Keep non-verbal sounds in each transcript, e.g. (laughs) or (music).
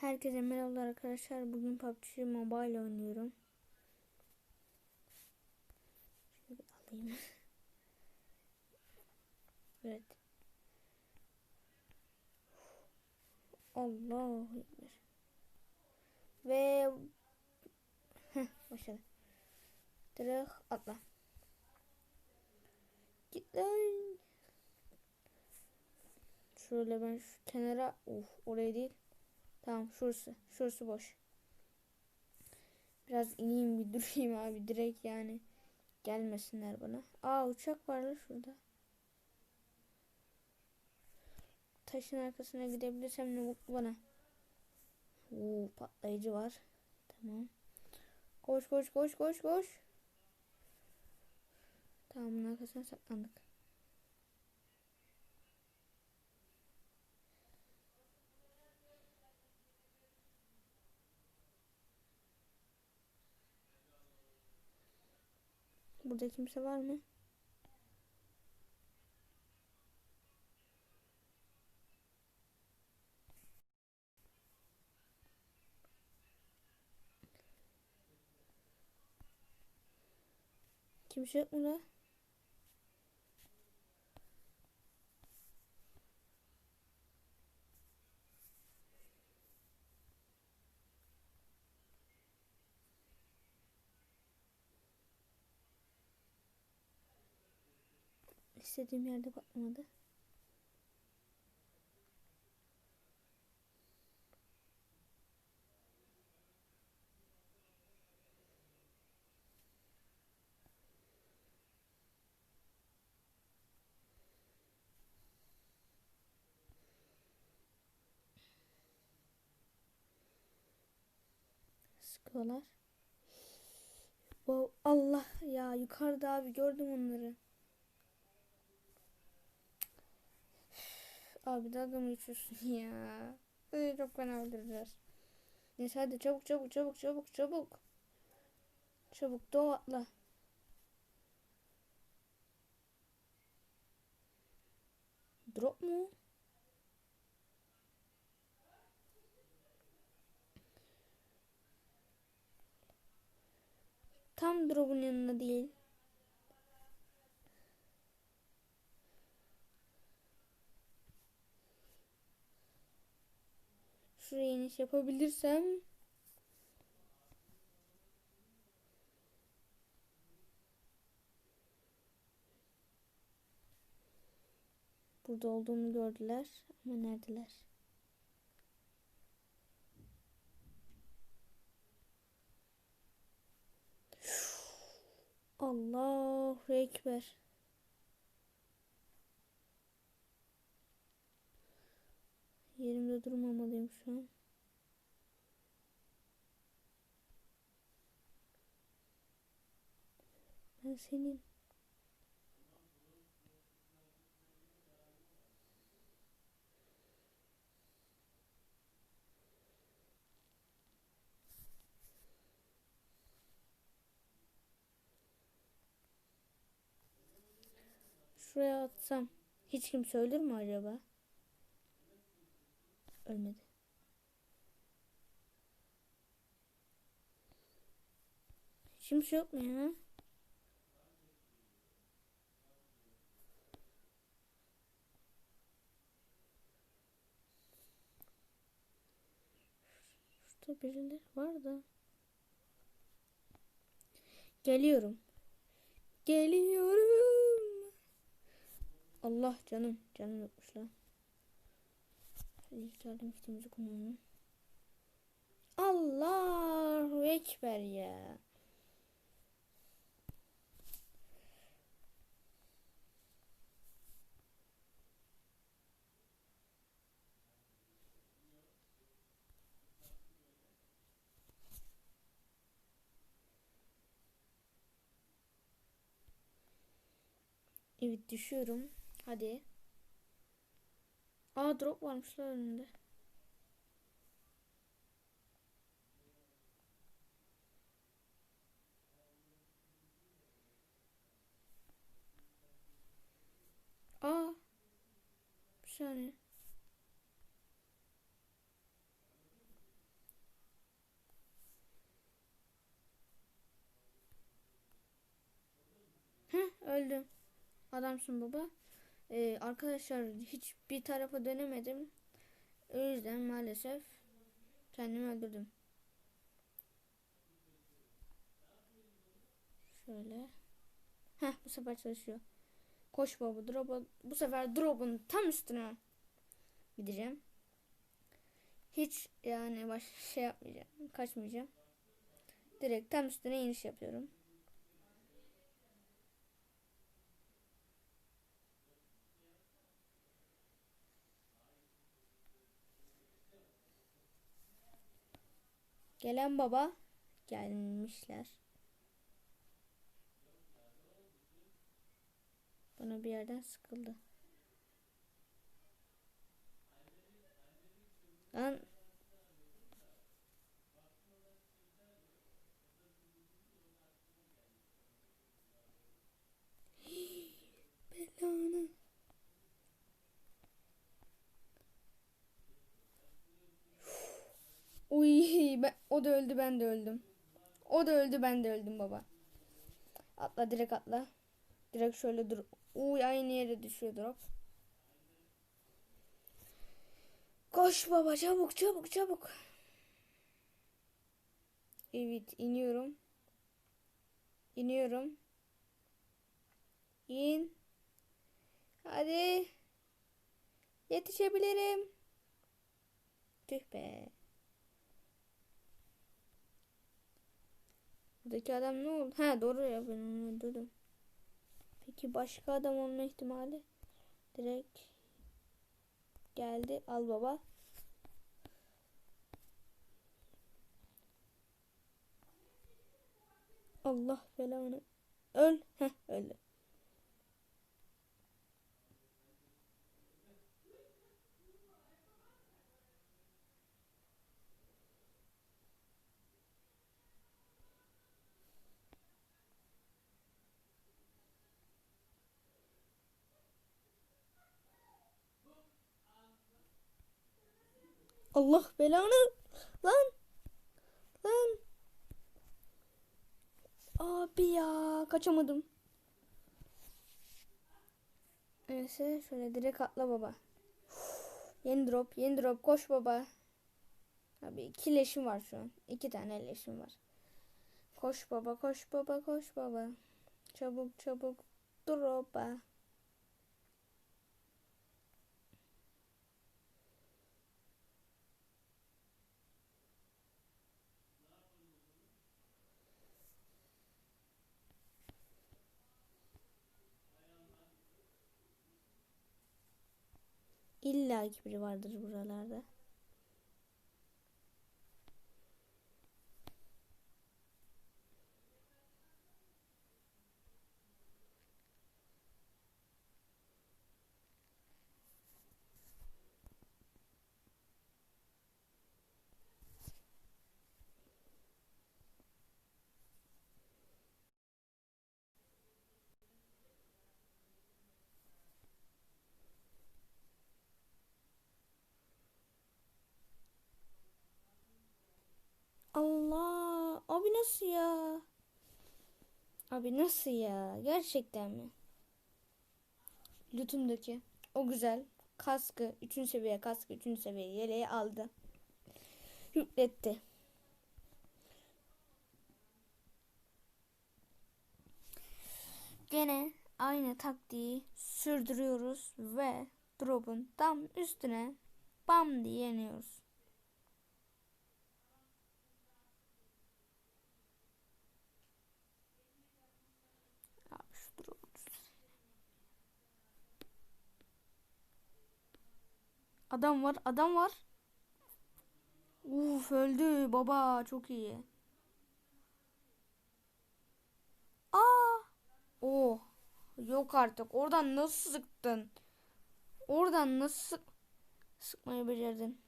Herkese merhabalar arkadaşlar. Bugün PUBG Mobile oynuyorum. Şöyle alayım. (laughs) evet. Allah Ekber. Ve Heh, başladı. Direkt atla. Git lan. Şöyle ben şu kenara, uf oraya değil. Tamam şurası. Şurası boş. Biraz ineyim bir durayım abi direkt yani. Gelmesinler bana. Aa uçak var lan şurada. Taşın arkasına gidebilirsem ne mutlu bana. Oo patlayıcı var. Tamam. Koş koş koş koş koş. Tamam arkasına saklandık. Burada kimse var mı? Kimse yok mu da? İstediğim yerde patlamadı. Sıkıyorlar. Wow, Allah ya yukarıda abi gördüm onları. Abi dalga mı geçiyorsun ya? Ay, çok fena öldüreceğiz. Neyse hadi çabuk çabuk çabuk çabuk çabuk. Çabuk doğu atla. Drop mu? Tam drop'un yanında değil. Şuraya iniş yapabilirsem. Burada olduğumu gördüler ama neredeler? Allahu Ekber. Yerimde durmamalıyım şu an. Ben senin şuraya atsam hiç kimse ölür mü acaba? Ölmedi. Kimse yok mu ya? Şurada birileri var da. Geliyorum. Geliyorum. Allah canım. Canım yokmuş lan. İlk yardım kitimizi kullanalım. Allahu Ekber ya. Evet düşüyorum. Hadi. Aa drop varmış lan önünde. Aa. Bir saniye. Heh öldüm. Adamsın baba. Ee, arkadaşlar hiç bir tarafa dönemedim. O yüzden maalesef kendimi öldürdüm. Şöyle. Heh bu sefer çalışıyor. Koş baba drop'a. Bu sefer drop'un tam üstüne gideceğim. Hiç yani baş şey yapmayacağım. Kaçmayacağım. Direkt tam üstüne iniş yapıyorum. Gelen baba gelmişler. Bana bir yerden sıkıldı. Lan belanı. Uy, ben, o da öldü ben de öldüm. O da öldü ben de öldüm baba. Atla direkt atla. Direkt şöyle dur. Uy aynı yere düşüyor drop. Koş baba çabuk çabuk çabuk. Evet iniyorum. İniyorum. İn. Hadi. Yetişebilirim. Tüh be. Buradaki adam ne oldu? Ha doğru ya ben onu öldürdüm. Peki başka adam olma ihtimali? Direkt geldi. Al baba. Allah belanı. Öl. Heh öldü. Allah belanı. Lan. Lan. Abi ya kaçamadım. Neyse şöyle direkt atla baba. Yeni drop, yeni drop. Koş baba. Abi iki leşim var şu an. İki tane leşim var. Koş baba, koş baba, koş baba. Çabuk çabuk. Drop'a. İlla ki biri vardır buralarda. Allah. Abi nasıl ya? Abi nasıl ya? Gerçekten mi? Lütümdeki o güzel kaskı 3. seviye kaskı 3. seviye yeleği aldı. Yükletti. Gene aynı taktiği sürdürüyoruz ve drop'un tam üstüne bam diye iniyoruz. Abi şu drop'u düz- Adam var, adam var. Uf öldü baba çok iyi. Aa! Oh. Yok artık. Oradan nasıl sıktın? Oradan nasıl sık sıkmayı becerdin?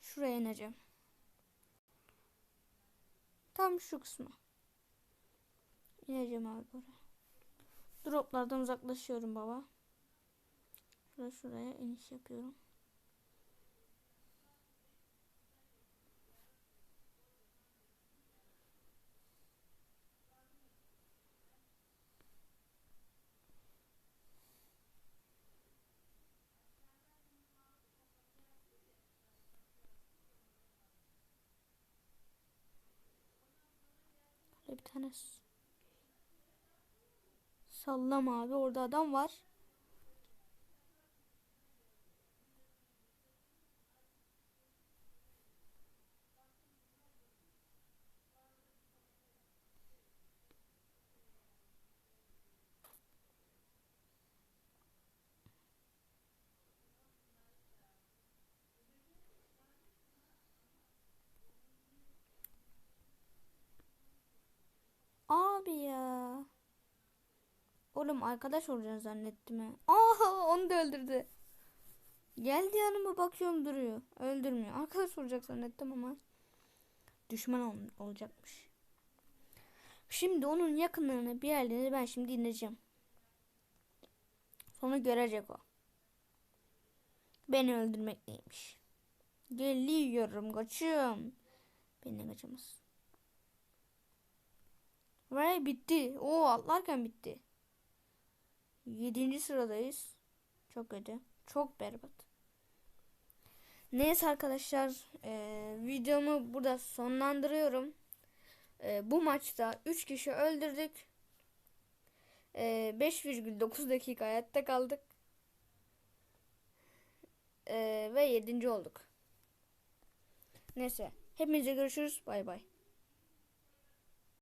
Şuraya ineceğim. Tam şu kısma. İneceğim abi buraya. Droplardan uzaklaşıyorum baba. Şuraya şuraya iniş yapıyorum. bir tane sallam abi orada adam var. Oğlum arkadaş olacağını zannettim ha. Aha onu da öldürdü. Geldi yanıma bakıyorum duruyor. Öldürmüyor. Arkadaş olacak zannettim ama. Düşman ol- olacakmış. Şimdi onun yakınlarına bir yerlerine ben şimdi ineceğim. Sonra görecek o. Beni öldürmek neymiş. Geliyorum kaçıyorum. Beni kaçamaz. Ve bitti. O atlarken bitti. Yedinci sıradayız. Çok kötü. Çok berbat. Neyse arkadaşlar. eee, videomu burada sonlandırıyorum. Eee, bu maçta 3 kişi öldürdük. Eee, 5,9 dakika hayatta kaldık. Eee, ve 7. olduk. Neyse. Hepinize görüşürüz. Bay bay.